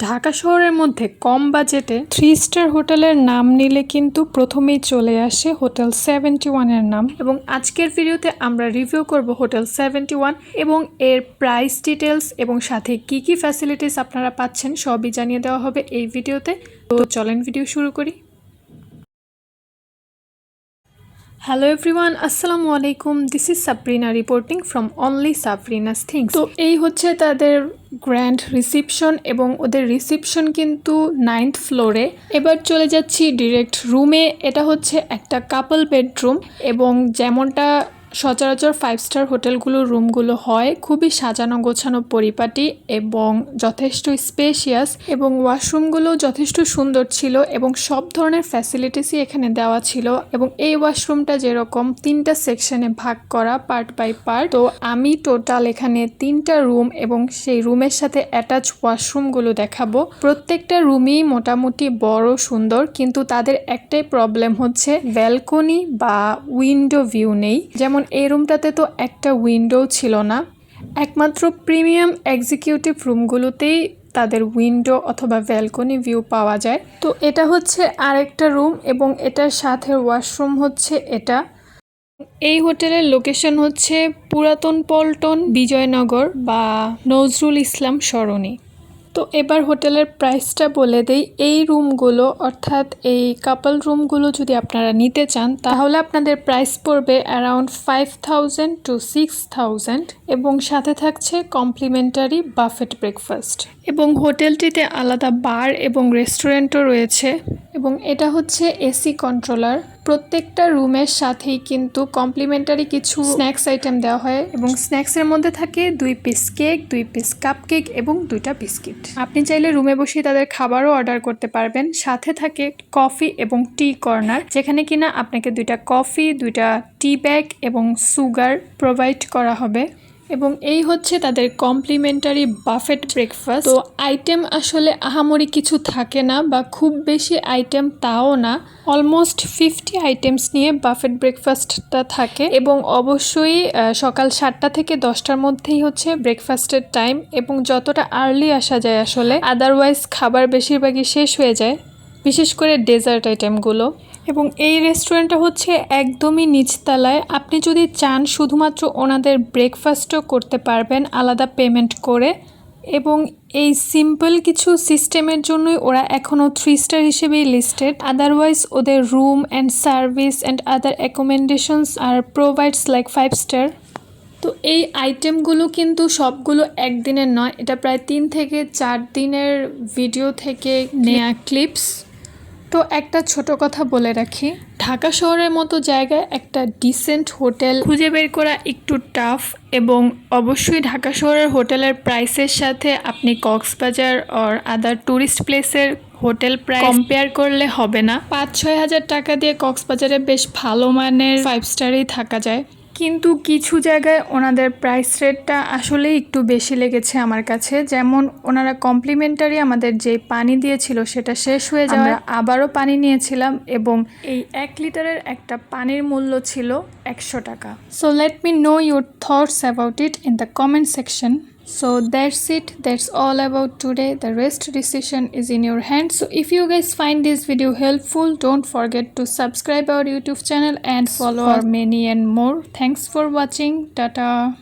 ঢাকা শহরের মধ্যে কম বাজেটে থ্রি স্টার হোটেলের নাম নিলে কিন্তু প্রথমেই চলে আসে হোটেল সেভেন্টি ওয়ানের নাম। এবং আজকের ভিডিওতে আমরা রিভিউ করব হোটেল সেভেন্টি ওয়ান এবং এর প্রাইস ডিটেলস এবং সাথে কি কি ফ্যাসিলিটিস আপনারা পাচ্ছেন সবই জানিয়ে দেওয়া হবে এই ভিডিওতে। তো চলেন ভিডিও শুরু করি। হ্যালো এভরিওয়ান আসসালামু আলাইকুম this is Sabrina reporting from only Sabrina's things তো এই হচ্ছে তাদের গ্র্যান্ড রিসিপশন এবং ওদের রিসিপশন কিন্তু নাইন্থ ফ্লোরে এবার চলে যাচ্ছি ডিরেক্ট রুমে এটা হচ্ছে একটা কাপল বেডরুম এবং যেমনটা সচরাচর ফাইভ স্টার হোটেলগুলোর রুমগুলো হয়। খুবই সাজানো গোছানো পরিপাটি এবং যথেষ্ট স্পেশিয়াস এবং ওয়াশরুমগুলো যথেষ্ট সুন্দর ছিল এবং সব ধরনের ফ্যাসিলিটিসই এখানে দেওয়া ছিল এবং এই ওয়াশরুমটা যেরকম তিনটা সেকশনে ভাগ করা পার্ট বাই পার্ট তো আমি টোটাল এখানে তিনটা রুম এবং সেই রুমের সাথে অ্যাটাচ ওয়াশরুমগুলো দেখাবো। প্রত্যেকটা রুমই মোটামুটি বড়, সুন্দর, কিন্তু তাদের একটাই প্রবলেম হচ্ছে ব্যালকনি বা উইন্ডো ভিউ নেই। যেমন এই রুমটাতে তো একটা উইন্ডো ছিল না। একমাত্র প্রিমিয়াম এক্সিকিউটিভ রুমগুলোতেই তাদের উইন্ডো অথবা ব্যালকনি ভিউ পাওয়া যায়। তো এটা হচ্ছে আরেকটা রুম এবং এটার সাথে ওয়াশরুম হচ্ছে এটা। এই হোটেলের লোকেশন হচ্ছে পুরাতন পল্টন বিজয়নগর বা নজরুল ইসলাম সরণি। তো এবার হোটেলের প্রাইসটা বলে দেই। এই রুমগুলো, অর্থাৎ এই কাপল রুমগুলো যদি আপনারা নিতে চান, তাহলে আপনাদের প্রাইস পড়বে around five thousand to six thousand এবং সাথে থাকছে কমপ্লিমেন্টারি বাফেট ব্রেকফাস্ট এবং হোটেলটিতে আলাদা বার এবং রেস্টুরেন্টও রয়েছে। এবং এটা হচ্ছে এসি কন্ট্রোলার প্রত্যেকটা রুমের সাথেই কিন্তু কমপ্লিমেন্টারি কিছু স্ন্যাক্স আইটেম দেওয়া হয় এবং স্ন্যাক্সের মধ্যে থাকে দুই পিস কেক দুই পিস কাপ কেক এবং দুইটা বিস্কিট আপনি চাইলে রুমে বসে তাদের খাবারও অর্ডার করতে পারবেন। সাথে থাকে কফি এবং টি কর্নার যেখানে কিনা আপনাকে দুইটা কফি দুইটা টি ব্যাগ এবং সুগার প্রোভাইড করা হবে। এবং এই হচ্ছে তাদের কমপ্লিমেন্টারি বাফেট ব্রেকফাস্ট। তো আইটেম আসলে আহামরি কিছু থাকে না বা খুব বেশি আইটেম তাও না। অলমোস্ট ফিফটি আইটেমস নিয়ে বাফেট ব্রেকফাস্টটা থাকে এবং অবশ্যই সকাল সাতটা থেকে দশটার মধ্যেই হচ্ছে ব্রেকফাস্টের টাইম এবং যতটা আর্লি আসা যায় আসলে, আদারওয়াইজ খাবার বেশিরভাগই শেষ হয়ে যায়, বিশেষ করে ডেজার্ট আইটেমগুলো। এবং এই রেস্টুরেন্টটা হচ্ছে একদমই নিচতলায়। আপনি যদি চান শুধুমাত্র ওনাদের ব্রেকফাস্টও করতে পারবেন আলাদা পেমেন্ট করে এবং এই সিম্পল কিছু সিস্টেমের জন্যই ওরা এখনও থ্রি স্টার হিসেবেই লিস্টেড আদারওয়াইজ ওদের room and service and other accommodations R provides like five star তো এই আইটেমগুলো কিন্তু সবগুলো একদিনের নয়, এটা প্রায় তিন থেকে চার দিনের ভিডিও থেকে নেয়া ক্লিপস তো একটা ছোট কথা বলে রাখি। ঢাকা শহরের মতো জায়গায় একটা ডিসেন্ট হোটেল খুঁজে বের করা একটু টাফ এবং অবশ্যই ঢাকা শহরের হোটেলের প্রাইসের সাথে আপনি কক্সবাজার অর আদার ট্যুরিস্ট প্লেসের হোটেল প্রাইস কম্পেয়ার করলে হবে না। পাঁচ ছয় হাজার টাকা দিয়ে কক্সবাজারে বেশ ভালো মানের ফাইভ স্টারেই থাকা যায়। কিন্তু কিছু জায়গায় ওনাদের প্রাইস রেটটা আসলে একটু বেশি লেগেছে আমার কাছে। যেমন ওনারা কমপ্লিমেন্টারি আমাদের যে পানি দিয়েছিল সেটা শেষ হয়ে যাওয়ার আবারও পানি নিয়েছিলাম এবং এই এক লিটারের একটা পানির মূল্য ছিল একশো টাকা। So let me know your thoughts about it in the comment section So that's it. That's all about today. The rest decision is in your hands. So if you guys find this video helpful, don't forget to subscribe our YouTube channel and follow for many and more. Thanks for watching. Tata.